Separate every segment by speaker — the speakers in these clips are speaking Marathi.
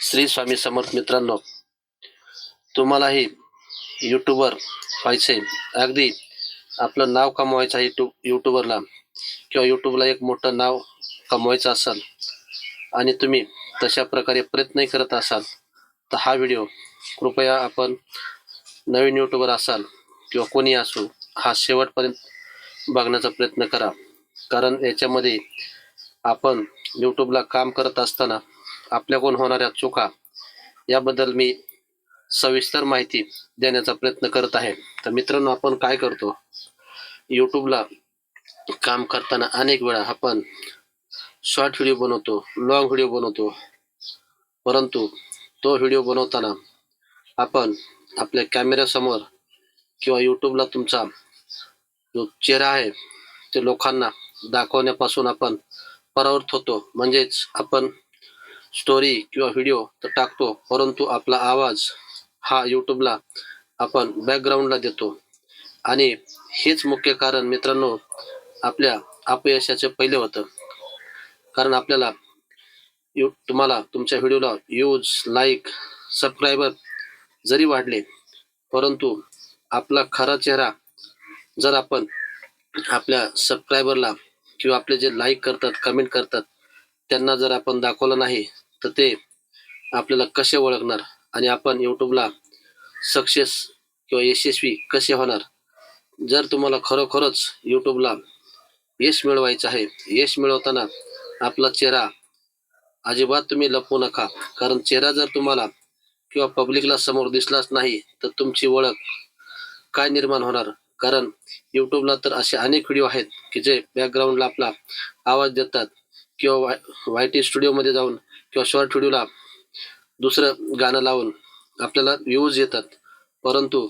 Speaker 1: श्री स्वामी समर्थ मित्रांनो तुम्हालाही यूट्यूबवर व्हायचे अगदी आपलं नाव कमवायचं आहे यूट्यूब यूट्यूबरला किंवा यूट्यूबला एक मोठं नाव कमवायचं असाल आणि तुम्ही तशा प्रकारे प्रयत्नही करत असाल तर हा व्हिडिओ कृपया आपण नवीन यूट्यूबर असाल किंवा कोणी असो हा शेवटपर्यंत बघण्याचा प्रयत्न करा. कारण याच्यामध्ये आपण यूट्यूबला काम करत असताना आपल्याकडून होणाऱ्या चुका याबद्दल मी सविस्तर माहिती देण्याचा प्रयत्न करत आहे. तर मित्रांनो आपण काय करतो? यूट्यूबला काम करताना अनेक वेळा आपण शॉर्ट व्हिडिओ बनवतो लॉंग व्हिडिओ बनवतो. परंतु तो व्हिडिओ बनवताना आपण आपल्या कॅमेऱ्यासमोर किंवा यूट्यूबला तुमचा जो चेहरा आहे ते लोकांना दाखवण्यापासून आपण परावृत्त होतो. म्हणजेच आपण स्टोरी किंवा व्हिडिओ तर टाकतो परंतु आपला आवाज हा यूट्यूबला आपण बॅकग्राऊंडला देतो. आणि हेच मुख्य कारण मित्रांनो आपल्या अपयशाचे पहिले होतं. कारण आपल्याला यू तुम्हाला तुमच्या व्हिडिओला यूज लाईक सबस्क्रायबर जरी वाढले परंतु आपला खरा चेहरा जर आपण आपल्या सबस्क्रायबरला किंवा आपले जे लाईक करतात कमेंट करतात त्यांना जर आपण दाखवलं नाही तर ते आपल्याला कसे ओळखणार आणि आपण यूट्यूबला सक्सेस किंवा यशस्वी कसे होणार? जर तुम्हाला खरोखरच यूट्यूबला यश मिळवायचं आहे यश मिळवताना आपला चेहरा अजिबात तुम्ही लपवू नका. कारण चेहरा जर तुम्हाला किंवा पब्लिकला समोर दिसलाच नाही तर तुमची ओळख काय निर्माण होणार? कारण यूट्यूबला तर असे अनेक व्हिडिओ आहेत की जे बॅकग्राऊंडला आपला आवाज देतात किंवा वाय वाय टी स्टुडिओमध्ये जाऊन किंवा शॉर्ट व्हिडिओला दुसरं गाणं लावून आपल्याला व्ह्यूज येतात. परंतु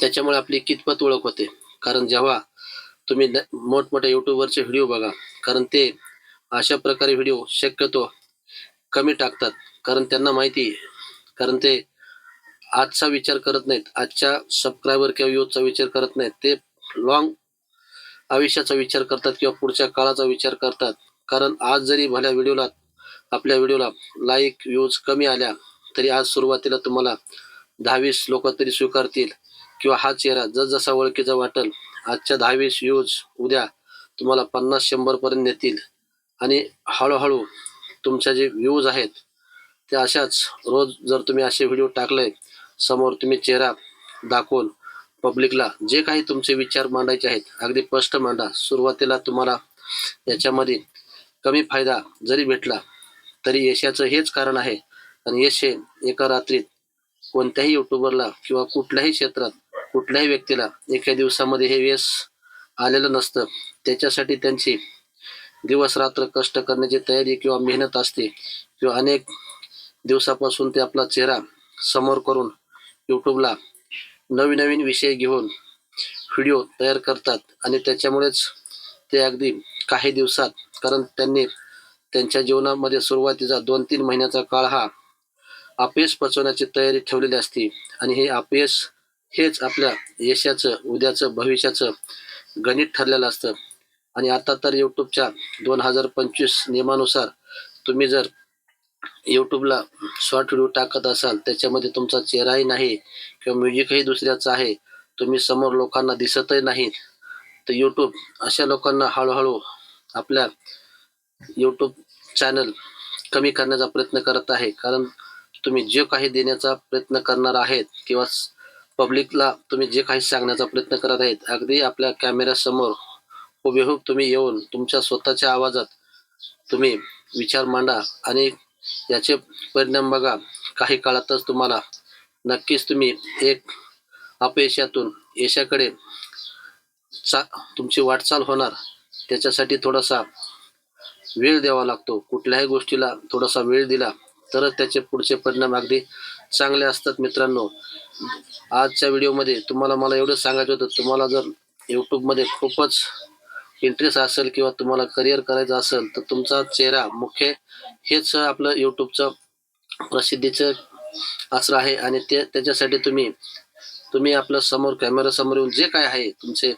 Speaker 1: त्याच्यामुळे आपली कितपत ओळख होते. कारण जेव्हा तुम्ही मोठमोठ्या यूट्यूबवरचे व्हिडिओ बघा कारण ते अशा प्रकारे व्हिडिओ शक्यतो कमी टाकतात. कारण त्यांना माहिती आहे. कारण ते आजचा विचार करत नाहीत. आजच्या सबस्क्रायबर किंवा व्ह्यूजचा विचार करत नाहीत. ते लॉंग आयुष्याचा विचार करतात किंवा पुढच्या काळाचा विचार करतात. कारण आज जरी भल्या व्हिडिओला आपल्या व्हिडिओला लाईक व्ह्यूज कमी आल्या तरी आज सुरुवातीला तुम्हाला दहावीस लोक तरी स्वीकारतील किंवा हा चेहरा जसजसा ओळखीचा वाटेल आजच्या दहावीस व्ह्यूज उद्या तुम्हाला पन्नास शंभरपर्यंत नेतील. आणि हळूहळू तुमच्या जे व्ह्यूज आहेत ते अशाच रोज जर तुम्ही असे व्हिडिओ टाकले समोर तुम्ही चेहरा दाखवून पब्लिकला जे काही तुमचे विचार मांडायचे आहेत अगदी स्पष्ट मांडा. सुरुवातीला तुम्हाला याच्यामध्ये कमी फायदा जरी भेटला तरी यशाचं हेच कारण आहे. आणि यश हे एका रात्रीत कोणत्याही युट्यूबरला किंवा कुठल्याही क्षेत्रात कुठल्याही व्यक्तीला एका दिवसामध्ये हे यश आलेलं नसतं. त्याच्यासाठी त्यांची दिवस रात्र कष्ट करण्याची तयारी किंवा मेहनत असते किंवा अनेक दिवसापासून ते आपला चेहरा समोर करून यूट्यूबला नवीन नवीन विषय घेऊन व्हिडिओ तयार करतात. आणि त्याच्यामुळेच ते अगदी काही दिवसात कारण त्यांनी त्यांच्या जीवनामध्ये सुरुवातीचा दोन तीन महिन्याचा काळ हा अपयश पचवण्याची तयारी ठेवलेली असते. आणि हे अपयश हेच आपल्या यशाचं उद्याचं भविष्याचं गणित ठरलेलं असतं. आणि आता तर यूट्यूबच्या दोन हजार पंचवीस नियमानुसार तुम्ही जर यूट्यूबला शॉर्ट व्हिडिओ टाकत असाल त्याच्यामध्ये तुमचा चेहराही नाही किंवा म्युझिकही दुसऱ्याचं आहे तुम्ही समोर लोकांना दिसतही नाही तर यूट्यूब अशा लोकांना हळूहळू आपल्या यूट्यूब चॅनल कमी करण्याचा प्रयत्न करत आहे. कारण तुम्ही जे काही देण्याचा प्रयत्न करणार आहेत किंवा पब्लिकला तुम्ही जे काही सांगण्याचा प्रयत्न करत आहेत अगदी आपल्या कॅमेऱ्यासमोर हुबेहूब तुम्ही येऊन तुमच्या स्वतःच्या आवाजात तुम्ही विचार मांडा आणि याचे परिणाम बघा. काही काळातच तुम्हाला नक्कीच तुम्ही एक अपयशातून यशाकडे चा तुमची वाटचाल होणार. त्याच्यासाठी थोडासा वेळ द्यावा लागतो. कुठल्याही गोष्टीला थोडासा वेळ दिला तरच त्याचे पुढचे परिणाम अगदी चांगले असतात मित्रांनो. आजच्या व्हिडिओमध्ये तुम्हाला मला एवढं सांगायचं होतं तुम्हाला जर यूट्यूबमध्ये खूपच इंटरेस्ट असेल किंवा तुम्हाला करिअर करायचं असेल तर तुमचा चेहरा मुख्य हेच आपलं यूट्यूबचं प्रसिद्धीचं असं आहे आणि ते त्याच्यासाठी तुम्ही तुम्ही आपल्यासमोर कॅमेरासमोर येऊन जे काय आहे तुमचे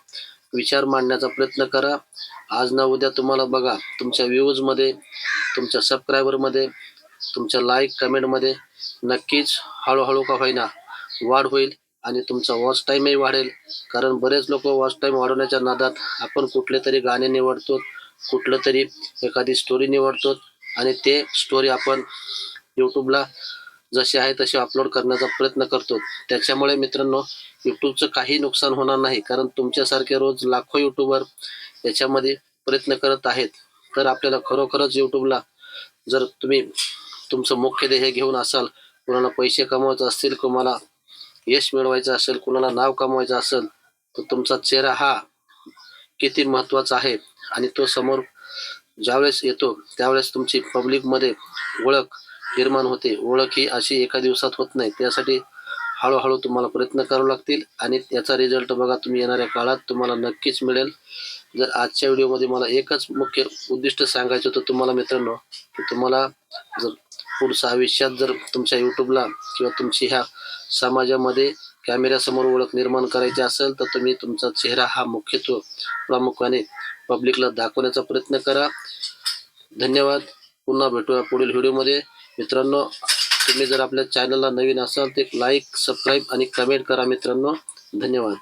Speaker 1: विचार मांडण्याचा प्रयत्न करा. आज ना उद्या तुम्हाला बघा तुमच्या व्ह्यूजमध्ये तुमच्या सबस्क्रायबरमध्ये तुमच्या लाईक कमेंटमध्ये नक्कीच हळूहळू का होईना वाढ होईल आणि तुमचा वॉच टाईमही वाढेल. कारण बरेच लोक वॉच टाईम वाढवण्याच्या नादात आपण कुठले तरी गाणे निवडतो कुठलं तरी एखादी स्टोरी निवडतो आणि ते स्टोरी आपण यूट्यूबला जशी आहे तशी अपलोड करण्याचा प्रयत्न करतो. त्याच्यामुळे मित्रांनो यूट्यूबचं काही नुकसान होणार नाही. कारण तुमच्यासारखे रोज लाखो यूट्यूबर याच्यामध्ये प्रयत्न करत आहेत. तर आपल्याला खरोखरच यूट्यूबला जर तुम्ही तुमचं मुख्य ध्येय घेऊन असाल कुणाला पैसे कमवायचं असतील कोणाला यश मिळवायचं असेल कुणाला नाव कमवायचं असेल तर तुमचा चेहरा हा किती महत्त्वाचा आहे आणि तो समोर ज्यावेळेस येतो त्यावेळेस तुमची पब्लिकमध्ये ओळख निर्माण होते. ओळख ही अशी एका दिवसात होत नाही. त्यासाठी हळूहळू तुम्हाला प्रयत्न करावे लागतील आणि त्याचा रिझल्ट बघा तुम्ही येणाऱ्या काळात तुम्हाला नक्कीच मिळेल. जर आजच्या व्हिडिओमध्ये मला एकच मुख्य उद्दिष्ट सांगायचं होतं तुम्हाला मित्रांनो की तुम्हाला जर पुढच्या आयुष्यात जर तुमच्या यूट्यूबला किंवा तुमची ह्या समाजामध्ये कॅमेऱ्यासमोर ओळख निर्माण करायची असेल तर तुम्ही तुमचा चेहरा हा मुख्यत्व प्रामुख्याने पब्लिकला दाखवण्याचा प्रयत्न करा. धन्यवाद. पुन्हा भेटूया पुढील व्हिडिओमध्ये मित्रांनो तुम्ही जर आपल्या चॅनलला नवीन असाल तर एक लाईक सबस्क्राईब आणि कमेंट करा मित्रांनो. धन्यवाद.